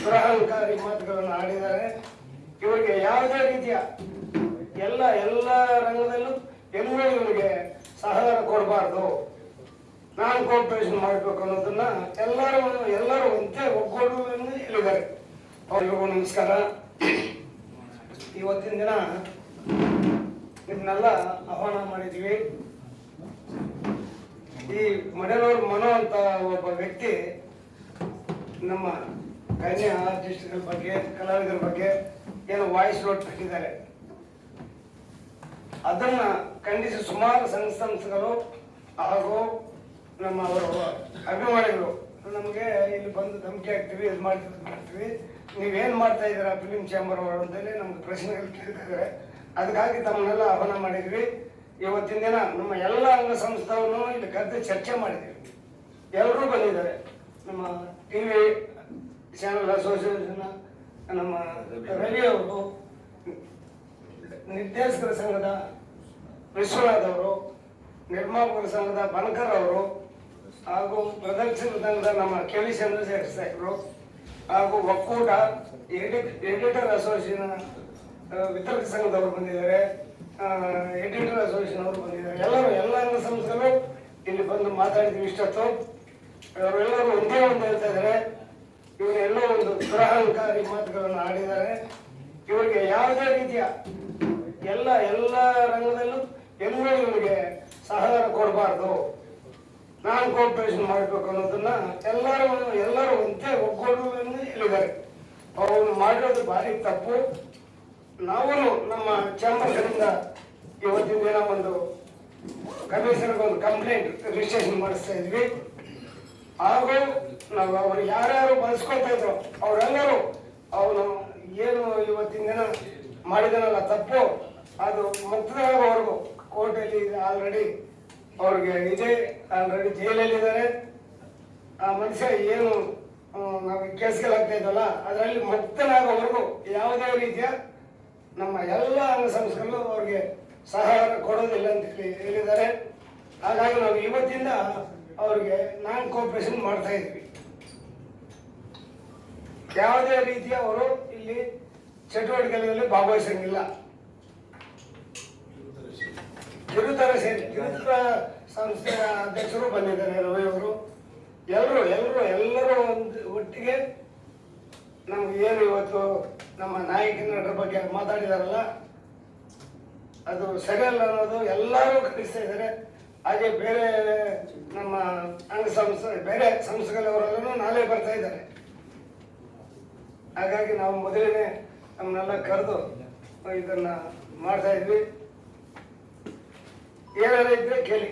ದುರಹಂಕಾರಿ ಮಾತುಗಳನ್ನು ಆಡಿದ್ದಾರೆ. ಇವರಿಗೆ ಯಾವುದೇ ರೀತಿಯ ಎಲ್ಲ ಎಲ್ಲ ರಂಗದಲ್ಲೂ ಎಲ್ಲೂ ಇವರಿಗೆ ಸಹಕಾರ ಕೊಡಬಾರ್ದು. ನಾನು ಕೋಪರೇಷನ್ ಮಾಡಬೇಕು ಅನ್ನೋದನ್ನ ಎಲ್ಲರೂ ಎಲ್ಲರೂ ಒಂದೇ ಒಗ್ಗೂಡುವನ್ನು ಹೇಳಿದ್ದಾರೆ. ಅವರಿಗೂ ನಮಸ್ಕಾರ. ಇವತ್ತಿನ ದಿನ ನಿಮ್ಮನ್ನೆಲ್ಲ ಆಹ್ವಾನ ಮಾಡಿದ್ವಿ ಈ ಮಡಲೂರು ಮನೋ ಅಂತ ಒಬ್ಬ ವ್ಯಕ್ತಿ ನಮ್ಮ ಕನ್ಯಾ ಆರ್ಟಿಸ್ಟ್ಗಳ ಬಗ್ಗೆ, ಕಲಾವಿದರ ಬಗ್ಗೆ ಏನು ವಾಯ್ಸ್ ನೋಟ್ ಬಿಟ್ಟಿದ್ದಾರೆ ಅದನ್ನ ಖಂಡಿಸಿ ಸುಮಾರು ಸಂಘ ಸಂಸ್ಥೆಗಳು ಹಾಗೂ ನಮ್ಮ ಅಭಿಮಾನಿಗಳು ನಮಗೆ ಇಲ್ಲಿ ಬಂದು ಧಮಕಿ ಹಾಕ್ತೀವಿ, ಇದು ಮಾಡ್ತೀವಿ ಮಾಡ್ತೀವಿ. ನೀವೇನು ಮಾಡ್ತಾ ಇದ್ದೀರಾ ಫಿಲ್ಮ್ ಚಾಂಬರ್ ಅವರು ಅಂತೇಳಿ ನಮ್ಗೆ ಪ್ರಶ್ನೆಗಳು ಕೇಳ್ತಿದ್ದಾರೆ. ಅದಕ್ಕಾಗಿ ತಮ್ಮನ್ನೆಲ್ಲ ಆಹ್ವಾನ ಮಾಡಿದ್ವಿ. ಇವತ್ತಿನ ದಿನ ನಮ್ಮ ಎಲ್ಲ ಅಂಗ ಸಂಸ್ಥೆಯನ್ನು ಇಲ್ಲಿ ಕರೆದು ಚರ್ಚೆ ಮಾಡಿದ್ವಿ. ಎಲ್ಲರೂ ಬಂದಿದ್ದಾರೆ. ನಮ್ಮ ಟಿ ವಿ ಚಾನಲ್ ಅಸೋಸಿಯೇಷನ್ ನಮ್ಮ ರವಿ ಅವರು ನಿರ್ದೇಶಕರ ಸಂಘದ ವಿಶ್ವನಾಥ್ ಅವರು ನಿರ್ಮಾಪಕರ ಸಂಘದ ಬಣಕರ್ ಅವರು, ಹಾಗೂ ಪ್ರದರ್ಶನ ಸಂಘದ ನಮ್ಮ ಕೆವಿ ಚಂದ್ರಶೇಖರ್ ಸಾಹೇಬರು, ಹಾಗೂ ಒಕ್ಕೂಟ ಎಡಿಟ್, ಎಡಿಟರ್ ಅಸೋಸಿಯೇಷನ್ ವಿತರಕ ಸಂಘದವರು ಬಂದಿದ್ದಾರೆ. ಎಡಿಟರ್ ಅಸೋಸಿಯೇಷನ್ ಅವರು ಬಂದಿದ್ದಾರೆ. ಎಲ್ಲರೂ, ಎಲ್ಲ ಸಂಸ್ಥೆಗಳು ಇಲ್ಲಿ ಬಂದು ಮಾತಾಡಿದ್ವಿ ಇಷ್ಟೊತ್ತು. ಅವರೆಲ್ಲರೂ ಒಂದೇ ಒಂದು ಹೇಳ್ತಾ ಇದ್ದಾರೆ. ಇವರೆಲ್ಲೋ ಒಂದು ದುರಹಂಕಾರಿ ಮಾತುಗಳನ್ನು ಆಡಿದ್ದಾರೆ. ಇವರಿಗೆ ಯಾವುದೇ ರೀತಿಯ ಎಲ್ಲ ಎಲ್ಲ ರಂಗದಲ್ಲೂ ಎಲ್ಲೂ ಇವರಿಗೆ ಸಹಕಾರ ಕೊಡಬಾರ್ದು. ನಾನು ಕೋಪರೇಷನ್ ಮಾಡಬೇಕು ಅನ್ನೋದನ್ನ ಎಲ್ಲರೂ ಎಲ್ಲರೂ ಒಂದೇ ಒಗ್ಗೂಡುವುದನ್ನು ಹೇಳಿದ್ದಾರೆ. ಅವರು ಮಾಡಿರೋದು ಭಾರಿ ತಪ್ಪು. ನಾವು ನಮ್ಮ ಚಾಂಬರ್ಗಳಿಂದ ಇವತ್ತಿನ ದಿನ ಒಂದು ಕಮಿಷನ್ಗೆ ಒಂದು ಕಂಪ್ಲೇಂಟ್ ರಿಜಿಸ್ಟ್ರೇಷನ್ ಮಾಡಿಸ್ತಾ ಇದ್ವಿ. ಹಾಗೂ ನಾವು ಅವ್ರು ಯಾರ್ಯಾರು ಬಳಸ್ಕೊಳ್ತಾ ಇದ್ರು, ಅವ್ರೆಲ್ಲರೂ ಅವನು ಏನು ಇವತ್ತಿನ ದಿನ ಮಾಡಿದನಲ್ಲ ತಪ್ಪು, ಅದು ಮುಕ್ತವಾಗುವವರೆಗೂ ಕೋರ್ಟಲ್ಲಿ ಆಲ್ರೆಡಿ ಅವ್ರಿಗೆ ಇದೆ ಆಲ್ರೆಡಿ ಜೈಲಲ್ಲಿದ್ದಾರೆ ಆ ಮನುಷ್ಯ ಏನು ನಾವು ಕೇಸ್ಗಳಾಗ್ತಾ ಇದ್ದಲ್ಲ, ಅದರಲ್ಲಿ ಮುಕ್ತನಾಗೋವರೆಗೂ ಯಾವುದೇ ರೀತಿಯ ನಮ್ಮ ಎಲ್ಲ ಅಂಗ ಸಂಸ್ಥೆಗಳು ಅವ್ರಿಗೆ ಸಹಕಾರ ಕೊಡೋದಿಲ್ಲ ಅಂತ ಹೇಳಿ ಹೇಳಿದ್ದಾರೆ. ಹಾಗಾಗಿ ನಾವು ಇವತ್ತಿಂದ ಅವ್ರಿಗೆ ನಾನ್ ಕೋಪರೇಷನ್ ಮಾಡ್ತಾ ಇದ್ವಿ. ಯಾವುದೇ ರೀತಿಯ ಅವರು ಇಲ್ಲಿ ಚಟುವಟಿಕೆಗಳಲ್ಲಿ ಭಾಗವಹಿಸಂಗಿಲ್ಲ. ಕಿರುತರ ಸೇರಿ, ಕಿರುತರ ಸಂಸ್ಥೆಯ ಅಧ್ಯಕ್ಷರು ಬಂದಿದ್ದಾರೆ ರವಿ ಅವರು. ಎಲ್ಲರೂ ಎಲ್ಲರೂ ಎಲ್ಲರೂ ಒಂದು ಒಟ್ಟಿಗೆ ನಮ್ಗೆ ಏನು ಇವತ್ತು ನಮ್ಮ ನಾಯಕ ನಟರ ಬಗ್ಗೆ ಮಾತಾಡಿದಾರಲ್ಲ, ಅದು ಸರಿಯಲ್ಲ ಅನ್ನೋದು ಎಲ್ಲರೂ ಕಲಿಸ್ತಾ ಇದ್ದಾರೆ. ಹಾಗೆ ಬೇರೆ ನಮ್ಮ ಅಂಗ ಸಂಸ್ಥೆ ಬೇರೆ ಸಂಸ್ಥೆಗಳವರೆಲ್ಲೂ ನಾಳೆ ಬರ್ತಾ ಇದ್ದಾರೆ. ಹಾಗಾಗಿ ನಾವು ಮೊದಲನೇ ನಮ್ಮನ್ನೆಲ್ಲ ಕರೆದು ಇದನ್ನ ಮಾಡ್ತಾ ಇದ್ವಿ. ಏನಾರ ಇದ್ರೆ ಕೇಳಿ.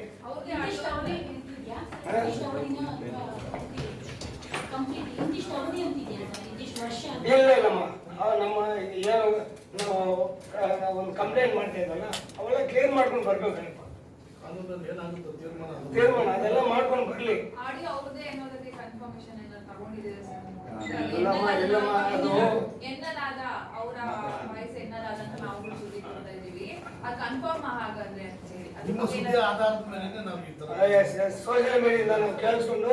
ಇಲ್ಲ ಇಲ್ಲಮ್ಮ ಆ ನಮ್ಮ ಏನು ನಾವು ಒಂದು ಕಂಪ್ಲೇಂಟ್ ಮಾಡ್ತಾ ಇದ್ದಲ್ಲ ಅವೆಲ್ಲ ಕ್ಲಿಯರ್ ಮಾಡ್ಕೊಂಡು ಬರ್ಬೇಕಲ್ಲಪ್ಪ ಕಾನೂನಲ್ಲಿ ಏನಾಗುತ್ತೆ ತೀರ್ಮಾನ ಅದು. ತೀರ್ಮಾನ ಅದೆಲ್ಲ ಮಾಡ್ಕೊಂಡು ಬರ್ಲಿ. ಆಡಿಯೋ ಅವ್ರದ್ದೇ ಅನ್ನೋದಕ್ಕೆ ಕನ್ಫರ್ಮೇಶನ್ ಎಲ್ಲ ತಗೊಂಡಿದ್ದೀರಾ ಸರ್. ಇಲ್ಲಮ್ಮ, ಇಲ್ಲಮ್ಮ, ಅದು- ಎನ್ನಲಾದ ಅವರ ವಯಸ್ಸು ಎನ್ನಲಾದ ಅಂತ ನಾವು ಸುದ್ದಿ ಕೊಡ್ತಾ ಇದೀವಿ ಅದು ಕನ್ಫರ್ಮ್ ಹಾಗಾದ್ರೆ ಅಂತ ಹೇಳಿ. ಅದ್ರ ನಿಮ್ಮ ಸುದ್ದಿ ಆಧಾರದ ಮೇಲೆ ನಾವು ಈ ತರ ಎಸ್ ಎಸ್ ಸೋಷಿಯಲ್ ಮೀಡಿಯಾದಿಂದ ನಾವು ಕೇಳಿಸ್ಕೊಂಡು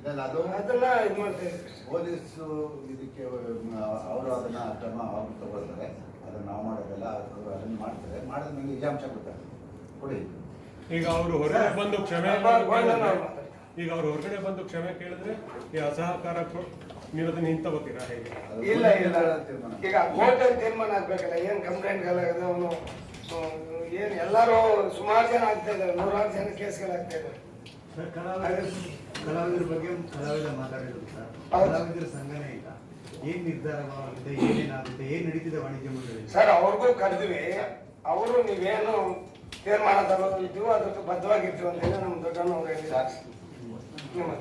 ಇದಲ್ಲ ಅದು ಅದನ್ನ ಇದು ಮಾಡ್ತಾ ಇದ್ವಿ. ಪೊಲೀಸು ಇದಕ್ಕೆ ಅವರು ಅದನ್ನ ಕ್ರಮ ಅವ್ರು ತಗೊಳ್ತಾರೆ. ಅದನ್ನ ನಾವು ಮಾಡೋದೆಲ್ಲ ಅದನ್ನ ಮಾಡ್ತಾರೆ. ಮಾಡಿದ ಮೇಲೆ ನಿಜಾಂಶ ಕೊಡ್ತಾರೆ. ಕೊಡಿ. ಈಗ ಅವರು ಹೊರಗಡೆ ಬಂದು ಕ್ಷಮೆ ಈಗ ಅವರು ಹೊರಗಡೆ ಬಂದು ಕ್ಷಮೆ ಕೇಳಿದ್ರೆ ಈ ಅಸಹಕಾರ ನೀಡೋದನ್ನ ಹಿಂತಗೋತೀರಾ ಹೇಗೆ ಇಲ್ಲ ಇಲ್ಲ. ಈಗ ಕೋರ್ಟಲ್ಲಿ ತೀರ್ಮಾನ ಆಗ್ಬೇಕಲ್ಲ ಏನ್ ಕಂಪ್ಲೇಂಟ್ಗಳ ಅವನು ಏನು ಎಲ್ಲರೂ ಸುಮಾರು ಜನ ಆಗ್ತಾ ಇದ್ದಾರೆ ನೂರಾರು ಜನ ಕೇಸ್ಗಳಾಗ್ತಾ ಇದ್ದಾರೆ. ಕಲಾವಿದರ ಬಗ್ಗೆ ಕಲಾವಿದ ಮಾತಾಡಿದ್ರು ಸರ್. ಕಲಾವಿದರ ಸಂಘನೇ ಇಲ್ಲ. ಏನ್ ನಿರ್ಧಾರವಾಗುತ್ತೆ ಏನೇನಾಗುತ್ತೆ ಏನ್ ನಡೀತಿದೆ ವಾಣಿಜ್ಯ ಮಂಡಳಿ ಸರ್ ಅವ್ರಿಗೂ ಕರೆದ್ವಿ. ಅವರು ನೀವೇನು ತೀರ್ಮಾನ ತಗೋದಿದ್ದೀವೋ ಅದಕ್ಕೆ ಬದ್ಧವಾಗಿರ್ತೀವಿ ಅಂತ ಹೇಳಿ ನಮ್ಮ ದೊಡ್ಡ ಅವ್ರು ಹೇಳಿದ್ದಾರೆ. ನಿಮ್ಮ-